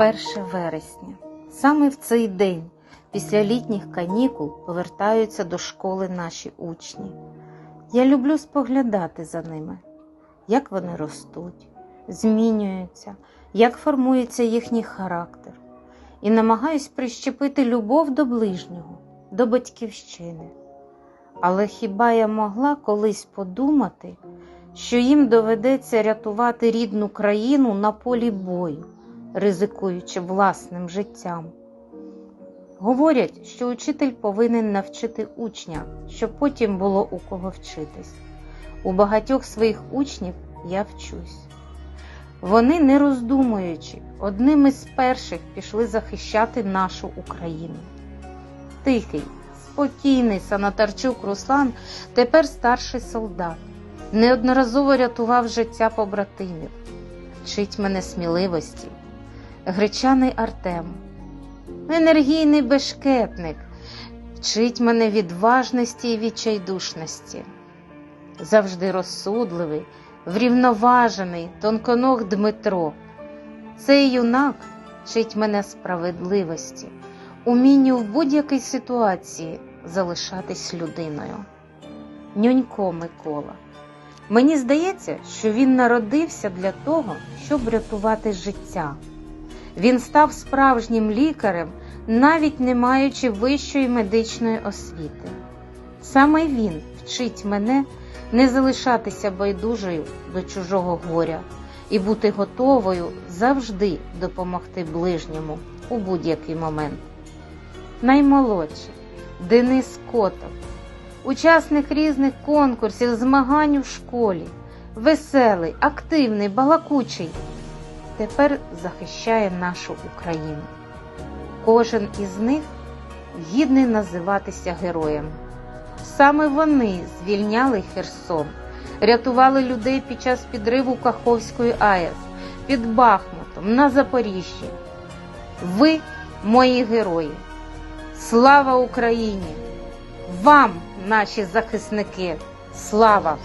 1 вересня. Саме в цей день, після літніх канікул, повертаються до школи наші учні. Я люблю споглядати за ними, як вони ростуть, змінюються, як формується їхній характер, і намагаюсь прищепити любов до ближнього, до батьківщини. Але хіба я могла колись подумати, що їм доведеться рятувати рідну країну на полі бою, ризикуючи власним життям? Говорять, що учитель повинен навчити учня, щоб потім було у кого вчитись. У багатьох своїх учнів я вчусь. Вони, не роздумуючи, одним із перших пішли захищати нашу Україну. Тихий, спокійний Санатарчук Руслан тепер старший солдат, неодноразово рятував життя побратимів, вчить мене сміливості. Гречаний Артем, енергійний бешкетник, вчить мене відважності і відчайдушності. Завжди розсудливий, врівноважений, тонконог Дмитро. Цей юнак вчить мене справедливості, умінню в будь-якій ситуації залишатись людиною. Нюнько Микола. Мені здається, що він народився для того, щоб рятувати життя. Він став справжнім лікарем, навіть не маючи вищої медичної освіти. Саме він вчить мене не залишатися байдужою до чужого горя і бути готовою завжди допомогти ближньому у будь-який момент. Наймолодший Денис Котов, учасник різних конкурсів, змагань у школі, веселий, активний, балакучий. Тепер захищає нашу Україну. Кожен із них гідний називатися героєм. Саме вони звільняли Херсон, рятували людей під час підриву Каховської АЕС, під Бахмутом, на Запоріжжі. Ви мої герої. Слава Україні! Вам, наші захисники! Слава!